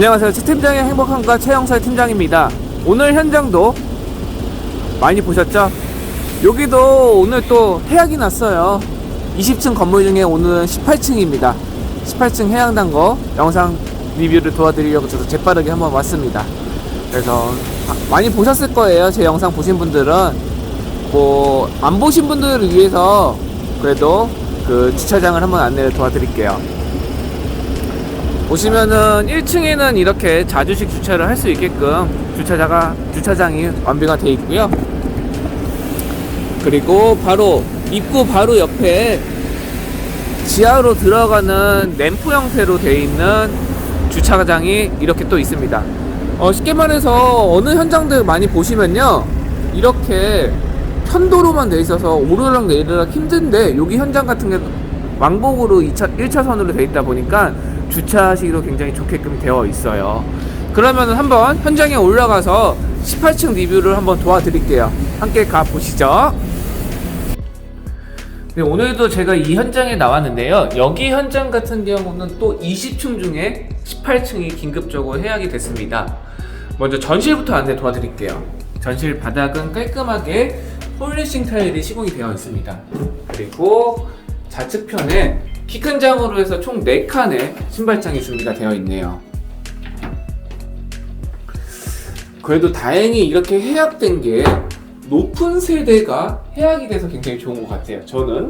안녕하세요. 최 팀장의 행복한가 최영살 팀장입니다. 오늘 현장도 많이 보셨죠? 여기도 오늘 또 해약이 났어요. 20층 건물 중에 오늘은 18층입니다. 18층 해양 단 거 영상 리뷰를 도와드리려고 저도 재빠르게 한번 왔습니다. 그래서 아, 많이 보셨을 거예요. 제 영상 보신 분들은 뭐 안 보신 분들을 위해서 그래도 그 주차장을 한번 안내를 도와드릴게요. 보시면은 1층에는 이렇게 자주식 주차를 할 수 있게끔 주차자가 주차장이 완비가 되어 있고요. 그리고 바로 입구 바로 옆에 지하로 들어가는 램프 형태로 되어 있는 주차장이 이렇게 또 있습니다. 어, 쉽게 말해서 어느 현장들 많이 보시면요. 이렇게 편도로만 돼 있어서 오르락 내리락 힘든데 여기 현장 같은 게 왕복으로 2차, 1차선으로 돼 있다 보니까 주차식으로 굉장히 좋게끔 되어 있어요. 그러면 한번 현장에 올라가서 18층 리뷰를 한번 도와드릴게요. 함께 가 보시죠. 네, 오늘도 제가 이 현장에 나왔는데요. 여기 현장 같은 경우는 또 20층 중에 18층이 긴급적으로 해약이 됐습니다. 먼저 전실부터 안내 도와드릴게요. 전실 바닥은 깔끔하게 폴리싱 타일이 시공이 되어 있습니다. 그리고 좌측편에 키 큰 장으로 해서 총 4칸의 신발장이 준비가 되어 있네요. 그래도 다행히 이렇게 해약된 게 높은 세대가 해약이 돼서 굉장히 좋은 것 같아요. 저는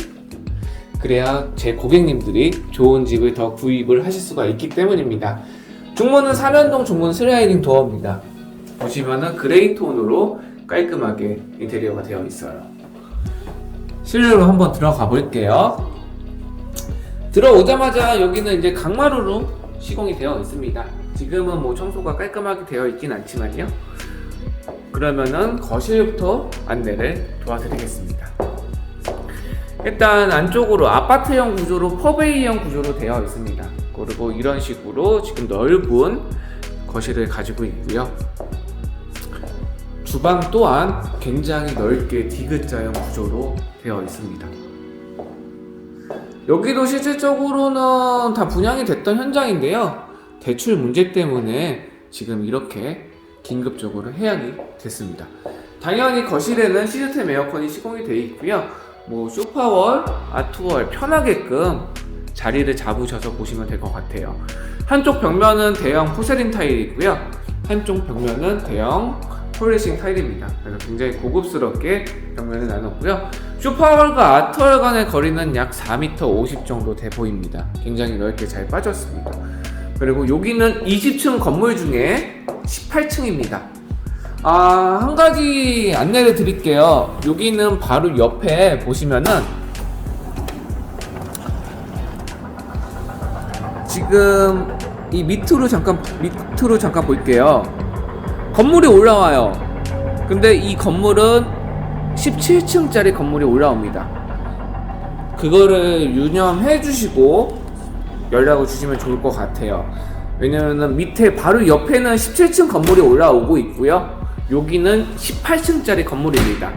그래야 제 고객님들이 좋은 집을 더 구입을 하실 수가 있기 때문입니다. 중문은 삼연동 중문 슬라이딩 도어입니다. 보시면은 그레이 톤으로 깔끔하게 인테리어가 되어 있어요. 실내로 한번 들어가 볼게요. 들어오자마자 여기는 이제 강마루로 시공이 되어 있습니다. 지금은 뭐 청소가 깔끔하게 되어 있진 않지만요. 그러면은 거실부터 안내를 도와드리겠습니다. 일단 안쪽으로 아파트형 구조로 퍼베이형 구조로 되어 있습니다. 그리고 이런 식으로 지금 넓은 거실을 가지고 있고요. 주방 또한 굉장히 넓게 디귿자형 구조로 되어 있습니다. 여기도 실질적으로는 다 분양이 됐던 현장인데요. 대출 문제 때문에 지금 이렇게 긴급적으로 해약이 됐습니다. 당연히 거실에는 시스템 에어컨이 시공이 되어 있고요. 뭐 소파월, 아트월 편하게끔 자리를 잡으셔서 보시면 될 것 같아요. 한쪽 벽면은 대형 포세린 타일이고요. 한쪽 벽면은 대형 폴리싱 타일입니다. 그래서 굉장히 고급스럽게 벽면을 나눴고요. 쇼파월과 아트월 간의 거리는 약 4m 50 정도 돼 보입니다. 굉장히 넓게 잘 빠졌습니다. 그리고 여기는 20층 건물 중에 18층입니다. 아, 한 가지 안내를 드릴게요. 여기는 바로 옆에 보시면은 지금 이 밑으로 잠깐 밑으로 잠깐 볼게요. 건물이 올라와요. 근데 이 건물은 17층짜리 건물이 올라옵니다. 그거를 유념해 주시고 연락을 주시면 좋을 것 같아요. 왜냐면은 밑에 바로 옆에는 17층 건물이 올라오고 있고요. 여기는 18층짜리 건물입니다.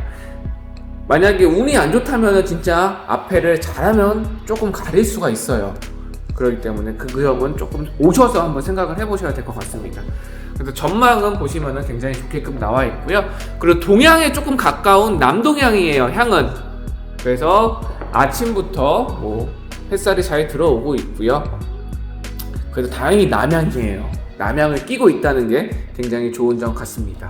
만약에 운이 안 좋다면 진짜 앞에를 잘하면 조금 가릴 수가 있어요. 그렇기 때문에 그 점은 조금 오셔서 한번 생각을 해보셔야 될 것 같습니다. 그래서 전망은 보시면은 굉장히 좋게끔 나와 있고요. 그리고 동향에 조금 가까운 남동향이에요, 향은. 그래서 아침부터 뭐 햇살이 잘 들어오고 있고요. 그래도 다행히 남향이에요. 남향을 끼고 있다는 게 굉장히 좋은 점 같습니다.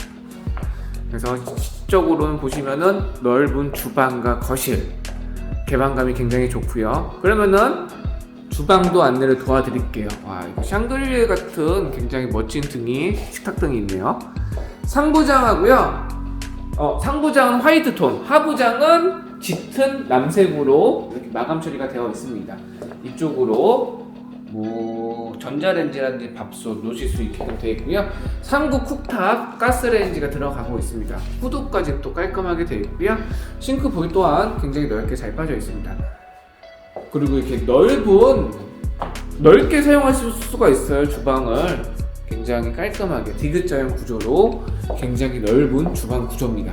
그래서 시적으로는 보시면은 넓은 주방과 거실 개방감이 굉장히 좋고요. 그러면은 주방도 안내를 도와드릴게요. 와, 샹들리에 같은 굉장히 멋진 등이 식탁등이 있네요. 상부장하고요. 어, 상부장은 화이트 톤, 하부장은 짙은 남색으로 이렇게 마감 처리가 되어 있습니다. 이쪽으로 뭐 전자레인지라든지 밥솥 놓으실 수 있게 되어 있고요. 상부 쿡탑 가스레인지가 들어가고 있습니다. 후드까지 또 깔끔하게 되어 있고요. 싱크볼 또한 굉장히 넓게 잘 빠져 있습니다. 그리고 이렇게 넓은 넓게 사용할 수가 있어요 주방을 굉장히 깔끔하게 디귿자형 구조로 굉장히 넓은 주방 구조입니다.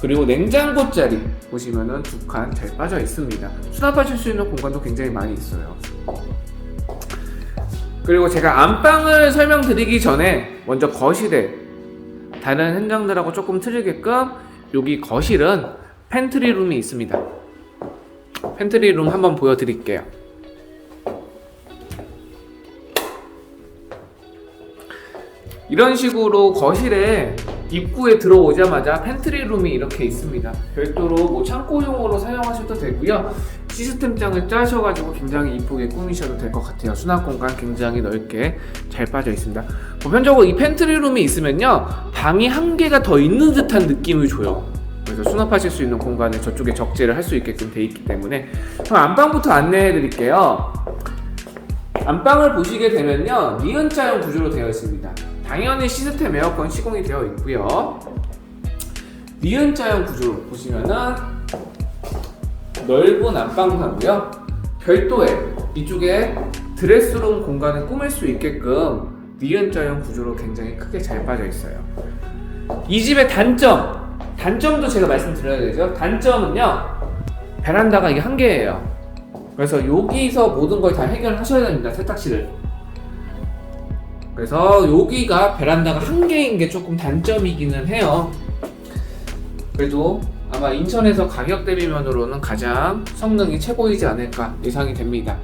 그리고 냉장고 자리 보시면은 두 칸 잘 빠져 있습니다. 수납하실 수 있는 공간도 굉장히 많이 있어요. 그리고 제가 안방을 설명드리기 전에 먼저 거실에 다른 현장들하고 조금 틀리게끔 여기 거실은 팬트리 룸이 있습니다. 팬트리 룸 한번 보여드릴게요. 이런 식으로 거실에 입구에 들어오자마자 팬트리 룸이 이렇게 있습니다. 별도로 뭐 창고용으로 사용하셔도 되고요. 시스템장을 짜셔가지고 굉장히 이쁘게 꾸미셔도 될 것 같아요. 수납 공간 굉장히 넓게 잘 빠져 있습니다. 보편적으로 이 팬트리 룸이 있으면요, 방이 한 개가 더 있는 듯한 느낌을 줘요. 그래서 수납하실 수 있는 공간을 저쪽에 적재를 할 수 있게끔 돼 있기 때문에 그럼 안방부터 안내해 드릴게요. 안방을 보시게 되면요, 니은자형 구조로 되어 있습니다. 당연히 시스템 에어컨 시공이 되어 있고요. 니은자형 구조로 보시면은 넓은 안방사고요. 별도의 이쪽에 드레스룸 공간을 꾸밀 수 있게끔 니은자형 구조로 굉장히 크게 잘 빠져 있어요. 이 집의 단점, 단점도 제가 말씀드려야 되죠. 단점은요, 베란다가 이게 한 개예요. 그래서 여기서 모든 걸 다 해결하셔야 됩니다. 세탁실을. 그래서 여기가 베란다가 한 개인 게 조금 단점이기는 해요. 그래도 아마 인천에서 가격 대비면으로는 가장 성능이 최고이지 않을까 예상이 됩니다.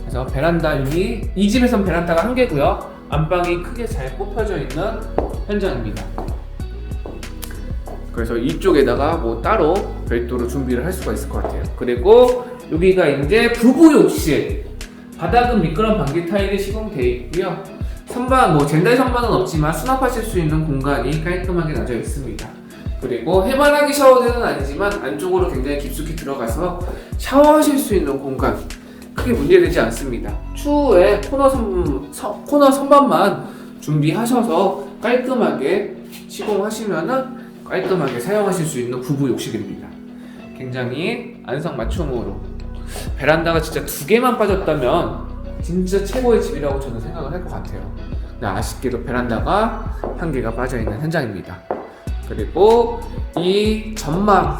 그래서 베란다 여기 이 집에선 베란다가 한 개고요. 안방이 크게 잘 뽑혀져 있는 현장입니다. 그래서 이쪽에다가 뭐 따로 별도로 준비를 할 수가 있을 것 같아요. 그리고 여기가 이제 부부 욕실. 바닥은 미끄럼 방기 타일이 시공되어 있고요. 선반 뭐 젠달 선반은 없지만 수납하실 수 있는 공간이 깔끔하게 나져 있습니다. 그리고 해바라기 샤워대는 아니지만 안쪽으로 굉장히 깊숙이 들어가서 샤워하실 수 있는 공간 크게 문제되지 않습니다. 추후에 코너 선 서- 코너 선반만 준비하셔서 깔끔하게 시공하시면은 깔끔하게 사용하실 수 있는 부부 욕실입니다. 굉장히 안성맞춤으로 베란다가 진짜 두 개만 빠졌다면 진짜 최고의 집이라고 저는 생각을 할 것 같아요. 근데 아쉽게도 베란다가 한 개가 빠져 있는 현장입니다. 그리고 이 전망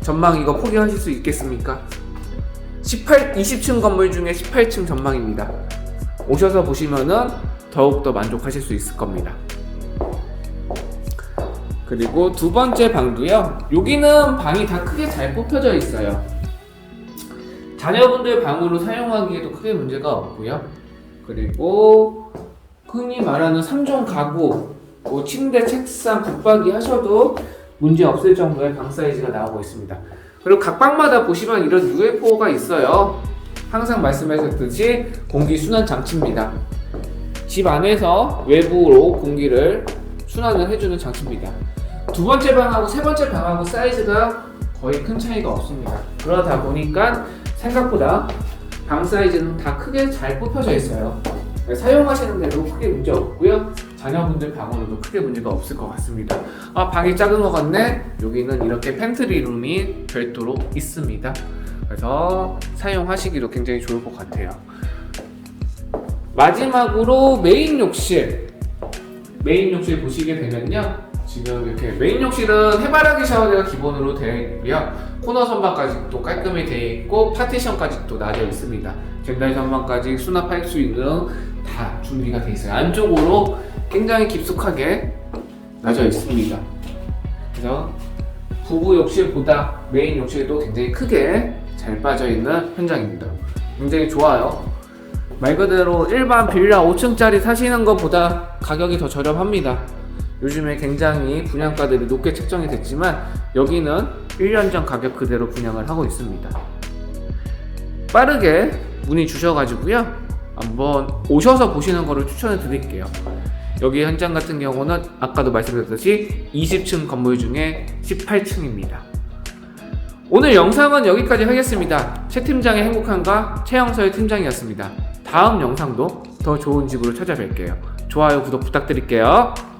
전망 이거 포기하실 수 있겠습니까? 18, 20층 건물 중에 18층 전망입니다. 오셔서 보시면은 더욱더 만족하실 수 있을 겁니다. 그리고 두 번째 방도요. 여기는 방이 다 크게 잘 뽑혀져 있어요. 자녀분들 방으로 사용하기에도 크게 문제가 없고요. 그리고 흔히 말하는 3종 가구, 뭐 침대, 책상, 붙박이 하셔도 문제 없을 정도의 방 사이즈가 나오고 있습니다. 그리고 각 방마다 보시면 이런 UFO가 있어요. 항상 말씀하셨듯이 공기 순환 장치입니다. 집 안에서 외부로 공기를 순환을 해주는 장치입니다. 두 번째 방하고 세 번째 방하고 사이즈가 거의 큰 차이가 없습니다. 그러다 보니까 생각보다 방 사이즈는 다 크게 잘 뽑혀져 있어요. 사용하시는 데도 크게 문제 없고요. 자녀분들 방으로도 크게 문제가 없을 것 같습니다. 아, 방이 작은 것 같네? 여기는 이렇게 팬트리 룸이 별도로 있습니다. 그래서 사용하시기도 굉장히 좋을 것 같아요. 마지막으로 메인 욕실. 메인 욕실 보시게 되면요. 지금 이렇게 메인 욕실은 해바라기 샤워대가 기본으로 되어 있고요. 코너 선반까지 또 깔끔히 되어 있고 파티션까지 또 나져 있습니다. 젠달 선반까지 수납할 수 있는 다 준비가 되어 있어요. 안쪽으로 굉장히 깊숙하게 나져 있습니다. 그래서 부부 욕실보다 메인 욕실도 굉장히 크게 잘 빠져 있는 현장입니다. 굉장히 좋아요. 말 그대로 일반 빌라 5층짜리 사시는 것보다 가격이 더 저렴합니다. 요즘에 굉장히 분양가들이 높게 책정이 됐지만 여기는 1년 전 가격 그대로 분양을 하고 있습니다. 빠르게 문의 주셔가지고요. 한번 오셔서 보시는 거를 추천해 드릴게요. 여기 현장 같은 경우는 아까도 말씀드렸듯이 20층 건물 중에 18층입니다. 오늘 영상은 여기까지 하겠습니다. 최 팀장의 행복한가 최영서의 팀장이었습니다. 다음 영상도 더 좋은 집으로 찾아뵐게요. 좋아요, 구독 부탁드릴게요.